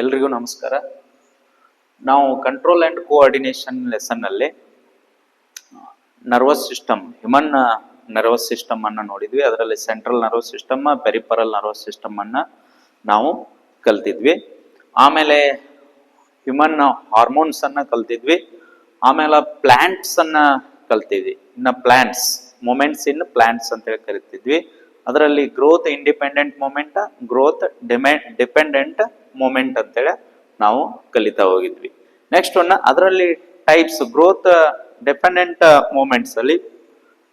ಎಲ್ರಿಗೂ ನಮಸ್ಕಾರ. ನಾವು control and coordination ಲೆಸನ್ನಲ್ಲಿ nervous system human nervous system ಅನ್ನ ನೋಡಿದ್ವಿ. ಅದರಲ್ಲಿ central nervous system peripheral nervous system ಅನ್ನ ನಾವು ಕಲ್ತಿದ್ವಿ. ಆಮೇಲೆ ಹ್ಯೂಮನ್ ಹಾರ್ಮೋನ್ಸ್ ಅನ್ನ ಕಲ್ತಿದ್ವಿ. ಆಮೇಲೆ ಪ್ಲಾಂಟ್ಸ್ ಅನ್ನ ಕಲ್ತಿದ್ವಿ. ಇನ್ನ ಪ್ಲಾಂಟ್ಸ್ ಮೂಮೆಂಟ್ಸ್ ಇನ್ ಪ್ಲ್ಯಾಂಟ್ಸ್ ಅಂತ ಹೇಳಿ ಕರಿತಿದ್ವಿ. ಅದರಲ್ಲಿ ಗ್ರೋತ್ ಇಂಡಿಪೆಂಡೆಂಟ್ ಮೂಮೆಂಟ್ ಗ್ರೋತ್ ಡಿಮೆ ಡಿಪೆಂಡೆಂಟ್ ಮೂಮೆಂಟ್ ಅಂತೇಳಿ ನಾವು ಕಲಿತಾ ಹೋಗಿದ್ವಿ. ನೆಕ್ಸ್ಟ್ ಒನ್ ಅದರಲ್ಲಿ ಟೈಪ್ಸ್ ಗ್ರೋತ್ ಡೆಪೆಂಡೆಂಟ್ ಮೂಮೆಂಟ್ಸ್ ಅಲ್ಲಿ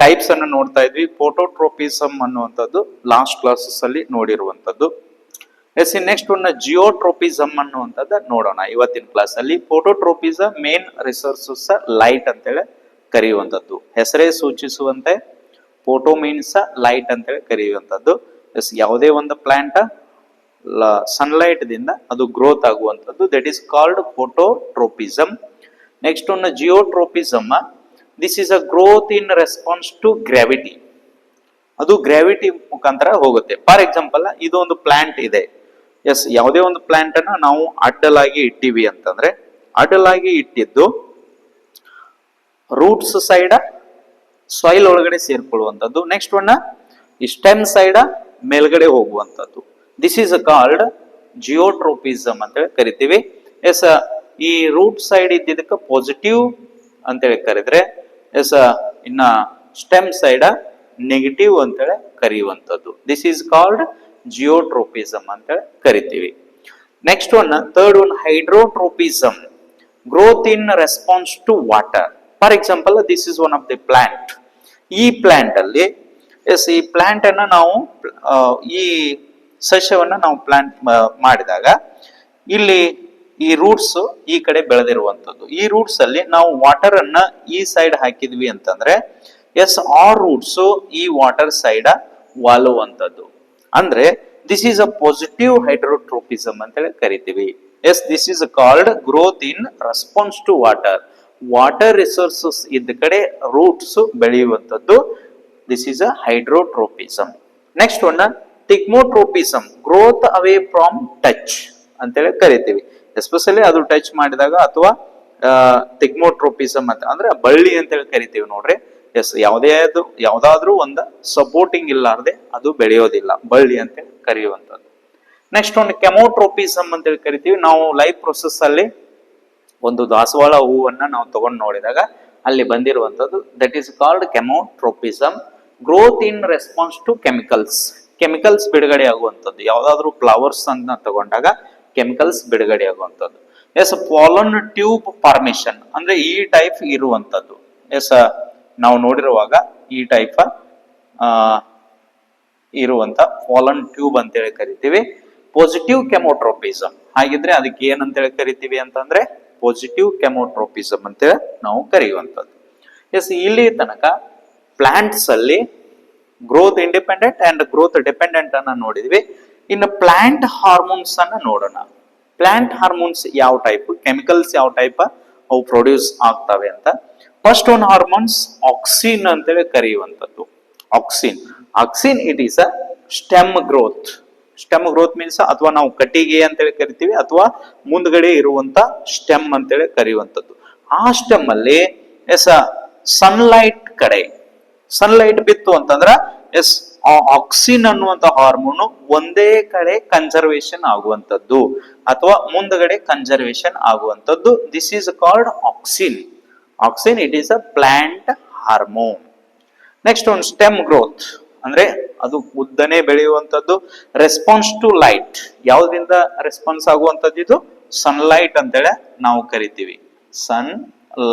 ಟೈಪ್ಸ್ ಅನ್ನು ನೋಡ್ತಾ ಇದ್ವಿ. ಫೋಟೋಟ್ರೋಪಿಸಮ್ ಅನ್ನುವಂಥದ್ದು ಲಾಸ್ಟ್ ಕ್ಲಾಸಸ್ ಅಲ್ಲಿ ನೋಡಿರುವಂಥದ್ದು. Yes in next one geotropism ಅನ್ನುವಂಥದ್ದು ನೋಡೋಣ. ಇವತ್ತಿನ ಕ್ಲಾಸ್ ಅಲ್ಲಿ ಫೋಟೋಟ್ರೋಪಿಸ ಮೇನ್ ರಿಸೋರ್ಸಸ್ ಲೈಟ್ ಅಂತೇಳಿ ಕರೆಯುವಂಥದ್ದು. ಹೆಸರೇ ಸೂಚಿಸುವಂತೆ ಫೋಟೋ ಮೀನ್ಸ್ ಲೈಟ್ ಅಂತೇಳಿ ಕರೆಯುವಂಥದ್ದು. ಎಸ್ ಯಾವುದೇ ಒಂದು ಪ್ಲಾಂಟ್ ಸನ್ಲೈಟ್ ದಿಂದ ಅದು ಗ್ರೋತ್ ಆಗುವಂಥದ್ದು. That is called phototropism next one geotropism this is a growth in response to gravity ಅದು ಗ್ರಾವಿಟಿ ಮುಖಾಂತರ ಹೋಗುತ್ತೆ. ಫಾರ್ ಎಕ್ಸಾಂಪಲ್ ಇದು ಒಂದು ಪ್ಲಾಂಟ್ ಇದೆ. ಎಸ್ ಯಾವುದೇ ಒಂದು ಪ್ಲಾಂಟ್ ಅನ್ನ ನಾವು ಅಡ್ಡಲಾಗಿ ಇಟ್ಟಿವಿ ಅಂತಂದ್ರೆ, ಅಡ್ಡಲಾಗಿ ಇಟ್ಟಿದ್ದು ರೂಟ್ಸ್ ಸೈಡ ಸಾಯಿಲ್ ಒಳಗಡೆ ಸೇರ್ಕೊಳ್ಳುವಂಥದ್ದು. ನೆಕ್ಸ್ಟ್ ಒನ್ ಈ ಸ್ಟೆಮ್ ಸೈಡ ಮೇಲ್ಗಡೆ ಹೋಗುವಂಥದ್ದು. ದಿಸ್ ಈಸ್ ಕಾಲ್ಡ್ ಜಿಯೋಟ್ರೋಪಿಸಮ್ ಅಂತೇಳಿ ಕರಿತೀವಿ. ಎಸ್ ಈ ರೂಟ್ ಸೈಡ್ ಇದ್ದಿದ್ದಕ್ಕೆ ಪಾಸಿಟಿವ್ ಅಂತೇಳಿ ಕರೆದ್ರೆ ಎಸ್ ಇನ್ನ ಸ್ಟೆಮ್ ಸೈಡ್ ನೆಗೆಟಿವ್ ಅಂತೇಳಿ ಕರೆಯುವಂಥದ್ದು. ದಿಸ್ ಈಸ್ ಕಾಲ್ಡ್ ಜಿಯೋಟ್ರೋಪಿಸಮ್ ಅಂತೇಳಿ ಕರಿತೀವಿ. Next one third one hydrotropism growth in response to water for example this is one of the plant ಈ ಪ್ಲಾಂಟ್ ಅಲ್ಲಿ ಎಸ್ ಈ ಪ್ಲಾಂಟ್ ಅನ್ನ ನಾವು ಈ ಸಸ್ಯವನ್ನ ನಾವು ಪ್ಲಾಂಟ್ ಮಾಡಿದಾಗ ಇಲ್ಲಿ ಈ ರೂಟ್ಸ್ ಈ ಕಡೆ ಬೆಳೆದಿರುವಂತದ್ದು ಈ ರೂಟ್ಸ್ ಅಲ್ಲಿ ನಾವು ವಾಟರ್ ಅನ್ನ ಈ ಸೈಡ್ ಹಾಕಿದ್ವಿ ಅಂತಂದ್ರೆ ಎಸ್ ಆರ್ ರೂಟ್ಸ್ ಈ ವಾಟರ್ ಸೈಡ್ ವಾಲುವಂಥದ್ದು. ಅಂದ್ರೆ this is a positive hydrotropism ಅಂತೇಳಿ ಕರಿತೀವಿ. Yes this is called growth in response to water water resources ಇದ್ದ ಕಡೆ roots ಬೆಳೆಯುವಂಥದ್ದು. This is a hydrotropism next one thigmotropism growth away from touch ಅಂತೇಳಿ ಕರಿತೀವಿ. Especially ಅದು touch ಮಾಡಿದಾಗ ಅಥವಾ ತಿಗ್ಮೋಟ್ರೋಪಿಸಮ್ ಅಂತ, ಅಂದ್ರೆ ಬಳ್ಳಿ ಅಂತೇಳಿ ಕರಿತೀವಿ ನೋಡ್ರಿ. ಎಸ್ ಯಾವುದೇ ಯಾವ್ದಾದ್ರೂ ಒಂದು ಸಪೋರ್ಟಿಂಗ್ ಇಲ್ಲಾರ್ದೆ ಅದು ಬೆಳೆಯೋದಿಲ್ಲ, ಬಳ್ಳಿ ಅಂತೇಳಿ ಕರೆಯುವಂಥದ್ದು. ನೆಕ್ಸ್ಟ್ ಒಂದು ಕೆಮೋಟ್ರೋಪಿಸಮ್ ಅಂತೇಳಿ ಕರಿತೀವಿ. ನಾವು ಲೈಫ್ ಪ್ರೊಸೆಸ್ ಅಲ್ಲಿ ಒಂದು ದಾಸವಾಳ ಹೂವನ್ನ ನಾವು ತಗೊಂಡು ನೋಡಿದಾಗ ಅಲ್ಲಿ ಬಂದಿರುವಂತದ್ದು that is called chemotropism growth in response to chemicals chemicals ಬಿಡುಗಡೆ ಆಗುವಂಥದ್ದು. ಯಾವ್ದಾದ್ರು ಫ್ಲವರ್ಸ್ ಅನ್ನ ತಗೊಂಡಾಗ ಕೆಮಿಕಲ್ಸ್ ಬಿಡುಗಡೆ ಆಗುವಂಥದ್ದು. ಎಸ್ ಪಾಲನ್ ಟ್ಯೂಬ್ ಫಾರ್ಮೇಶನ್ ಅಂದ್ರೆ ಈ ಟೈಪ್ ಇರುವಂತದ್ದು ಎಸ್ ನಾವು ನೋಡಿರುವಾಗ ಈ ಟೈಪ್ ಇರುವಂತ ಫಾಲನ್ ಟ್ಯೂಬ್ ಅಂತೇಳಿ ಕರಿತೀವಿ. ಪಾಸಿಟಿವ್ ಕೆಮೋಟ್ರೋಪಿಸಮ್ ಹಾಗಿದ್ರೆ ಅದಕ್ಕೆ ಏನಂತೇಳಿ ಕರಿತೀವಿ ಅಂತಂದ್ರೆ ಪಾಸಿಟಿವ್ ಕೆಮೋಟ್ರೋಪಿಸಮ್ ಅಂತೇಳಿ ನಾವು ಕರೆಯುವಂಥದ್ದು. ಎಸ್ ಇಲ್ಲಿ ತನಕ ಪ್ಲಾಂಟ್ಸ್ ಅಲ್ಲಿ growth independent and growth dependent ಅನ್ನ ನೋಡಿದ್ವಿ. ಇನ್ನು ಪ್ಲಾಂಟ್ ಹಾರ್ಮೋನ್ಸ್ ಅನ್ನ ನೋಡೋಣ. ಪ್ಲಾಂಟ್ ಹಾರ್ಮೋನ್ಸ್ ಯಾವ ಟೈಪ್ ಕೆಮಿಕಲ್ಸ್ ಯಾವ ಟೈಪ್ ಅವು ಪ್ರೊಡ್ಯೂಸ್ ಆಗ್ತವೆ ಅಂತ. ಫಸ್ಟ್ ಒನ್ ಹಾರ್ಮೋನ್ಸ್ ಆಕ್ಸಿನ್ ಅಂತೇಳಿ ಕರೆಯುವಂಥದ್ದು. Auxin auxin it is a stem growth stem growth means ಅಥವಾ ನಾವು ಕಟ್ಟಿಗೆ ಅಂತೇಳಿ ಕರಿತೀವಿ ಅಥವಾ ಮುಂದ್ಗಡೆ ಇರುವಂತ ಸ್ಟೆಮ್ ಅಂತೇಳಿ ಕರೆಯುವಂಥದ್ದು. ಆ ಸ್ಟೆಮ್ ಅಲ್ಲಿ ಎಸ್ ಸನ್ಲೈಟ್ ಕಡೆ ಸನ್ಲೈಟ್ ಬಿತ್ತು ಅಂತಂದ್ರ, ಎಸ್ ಆಕ್ಸಿನ್ ಅನ್ನುವಂತ ಹಾರ್ಮೋನು ಒಂದೇ ಕಡೆ ಕನ್ಸರ್ವೇಶನ್ ಆಗುವಂತದ್ದು ಅಥವಾ ಮುಂದಗಡೆ conservation ಆಗುವಂತದ್ದು this is called auxin auxin it is a plant hormone next ಒಂದು ಸ್ಟೆಮ್ ಗ್ರೋತ್ ಅಂದ್ರೆ ಅದು ಉದ್ದನೆ ಬೆಳೆಯುವಂತದ್ದು ರೆಸ್ಪಾನ್ಸ್ ಟು ಲೈಟ್ ಯಾವ್ದ್ರಿಂದ ರೆಸ್ಪಾನ್ಸ್ ಆಗುವಂತದ್ದು ಇದು? ಸನ್ಲೈಟ್ ಅಂತೇಳಿ ನಾವು ಕರಿತೀವಿ. ಸನ್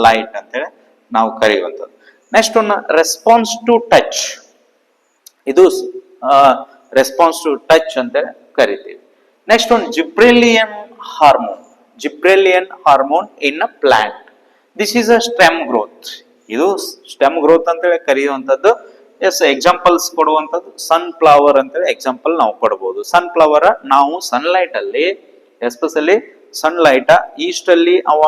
ಲೈಟ್ ಅಂತೇಳಿ ನಾವು ಕರೆಯುವಂಥದ್ದು. Next one response to touch ಇದು ರೆಸ್ಪಾನ್ಸ್ ಟು ಟಚ್ ಅಂತ ಕರಿತೀವಿ. Next one gibberellin hormone gibberellin hormone in a plant this is a stem growth ಇದು ಸ್ಟೆಮ್ ಗ್ರೋತ್ ಅಂತೇಳಿ ಕರೆಯುವಂಥದ್ದು, ಎಸ್ ಎಕ್ಸಾಂಪಲ್ಸ್ ಕೊಡುವಂಥದ್ದು ಸನ್ ಫ್ಲವರ್ ಅಂತೇಳಿ ಎಕ್ಸಾಂಪಲ್ ನಾವು ಕೊಡ್ಬೋದು. ಸನ್ ಫ್ಲವರ್ ನಾವು ಸನ್ಲೈಟ್ ಅಲ್ಲಿ ಎಸ್ಪೆಷಲಿ ಸನ್ಲೈಟ್ ಈಸ್ಟ್ ಅಲ್ಲಿ ಅವ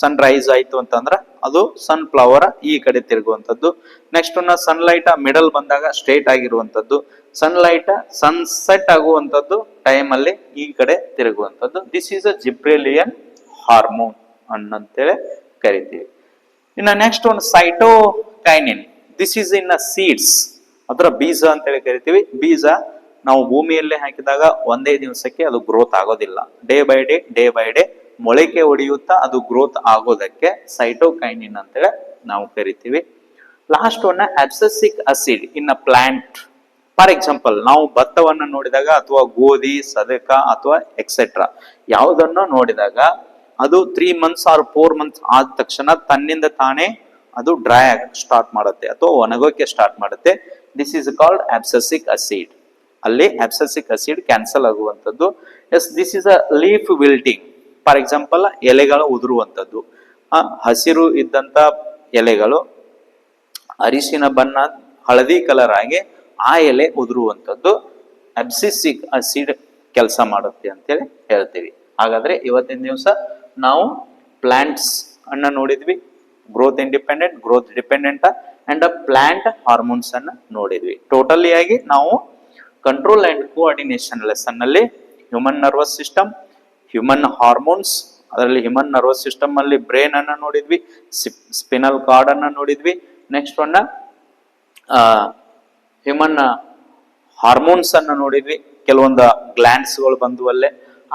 ಸನ್ ರೈಸ್ ಆಯ್ತು ಅಂತಂದ್ರೆ ಅದು ಸನ್ ಫ್ಲವರ್ ಈ ಕಡೆ ತಿರುಗುವಂಥದ್ದು. ನೆಕ್ಸ್ಟ್ ಸನ್ಲೈಟ್ ಮಿಡಲ್ ಬಂದಾಗ ಸ್ಟ್ರೇಟ್ ಆಗಿರುವಂಥದ್ದು. ಸನ್ಲೈಟ್ ಸನ್ಸೆಟ್ ಆಗುವಂಥದ್ದು ಟೈಮ್ ಅಲ್ಲಿ ಈ ಕಡೆ ತಿರುಗುವಂಥದ್ದು. This is a gibberellin hormone ಅನ್ನಂತೇಳಿ ಕರಿತೀವಿ. ಇನ್ನು ನೆಕ್ಸ್ಟ್ ಒಂದು cytokinin this is in seeds ಅದರ ಬೀಜ ಅಂತೇಳಿ ಕರಿತೀವಿ. ಬೀಜ ನಾವು ಭೂಮಿಯಲ್ಲೇ ಹಾಕಿದಾಗ ಒಂದೇ ದಿವಸಕ್ಕೆ ಅದು ಗ್ರೋತ್ ಆಗೋದಿಲ್ಲ. Day by day day by day ಮೊಳಕೆ ಒಡೆಯುತ್ತಾ ಅದು ಗ್ರೋತ್ ಆಗೋದಕ್ಕೆ ಸೈಟೋಕೈನಿನ್ ಅಂತೇಳಿ ನಾವು ಕರಿತೀವಿ. Last one abscisic acid in a plant for example ನಾವು ಭತ್ತವನ್ನ ನೋಡಿದಾಗ ಅಥವಾ ಗೋಧಿ, ಸದಕ ಅಥವಾ ಎಕ್ಸೆಟ್ರಾ ಯಾವುದನ್ನು ನೋಡಿದಾಗ ಅದು three months or four months ಆದ ತಕ್ಷಣ ತನ್ನಿಂದ ತಾನೇ ಅದು ಡ್ರೈ ಆಗಕ್ಕೆ ಸ್ಟಾರ್ಟ್ ಮಾಡುತ್ತೆ ಅಥವಾ ಒಣಗೋಕೆ ಸ್ಟಾರ್ಟ್ ಮಾಡುತ್ತೆ. This is called abscisic acid ಅಲ್ಲಿ ಅಬ್ಸೆಸಿಕ್ ಅಸಿಡ್ ಕ್ಯಾನ್ಸಲ್ ಆಗುವಂಥದ್ದು. Yes this is a leaf wilting for example ಎಲೆಗಳು ಉದುರುವಂಥದ್ದು. ಹಸಿರು ಇದ್ದಂಥ ಎಲೆಗಳು ಅರಿಶಿನ ಬಣ್ಣ, ಹಳದಿ ಕಲರ್ ಆಗಿ ಆ ಎಲೆ ಉದುರುವಂಥದ್ದು. ಅಬ್ಸಿಸಿಕ್ ಅಸಿಡ್ ಕೆಲಸ ಮಾಡುತ್ತೆ ಅಂತೇಳಿ ಹೇಳ್ತೀವಿ. ಹಾಗಾದ್ರೆ ಇವತ್ತಿನ ದಿವಸ ನಾವು ಪ್ಲಾಂಟ್ಸ್ ಅನ್ನ ನೋಡಿದ್ವಿ. Growth independent growth dependent and plant hormones ಅನ್ನ ನೋಡಿದ್ವಿ. ಟೋಟಲಿ ಆಗಿ ನಾವು control and coordination ಲೆಸನ್ನಲ್ಲಿ human nervous system human hormones ಅದರಲ್ಲಿ ಹ್ಯೂಮನ್ ನರ್ವಸ್ ಸಿಸ್ಟಮ್ ಅಲ್ಲಿ ಬ್ರೈನ್ ಅನ್ನ ನೋಡಿದ್ವಿ ಸ್ಪಿನಲ್ ಕಾರ್ಡ್ ಅನ್ನ ನೋಡಿದ್ವಿ. ನೆಕ್ಸ್ಟ್ ಒನ್ನ ಹ್ಯೂಮನ್ ಹಾರ್ಮೋನ್ಸ್ ಅನ್ನ ನೋಡಿದ್ವಿ. ಕೆಲವೊಂದು ಗ್ಲ್ಯಾಂಡ್ಸ್ಗಳು ಬಂದು ಅಲ್ಲೇ.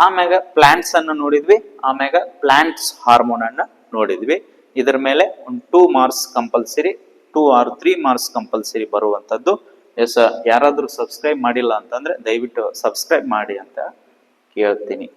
ಆಮ್ಯಾಗ ಪ್ಲಾಂಟ್ಸ್ ಅನ್ನ ನೋಡಿದ್ವಿ. ಆಮ್ಯಾಗ ಪ್ಲಾಂಟ್ಸ್ ಹಾರ್ಮೋನ್ ಅನ್ನ ನೋಡಿದ್ವಿ. ಇದರ ಮೇಲೆ ಒಂದು two marks compulsory two or three marks compulsory ಬರುವಂತದ್ದು. ಎಸ್, ಯಾರಾದ್ರೂ ಸಬ್ಸ್ಕ್ರೈಬ್ ಮಾಡಿಲ್ಲ ಅಂತಂದ್ರೆ ದಯವಿಟ್ಟು ಸಬ್ಸ್ಕ್ರೈಬ್ ಮಾಡಿ ಅಂತ ಕೇಳ್ತೀನಿ.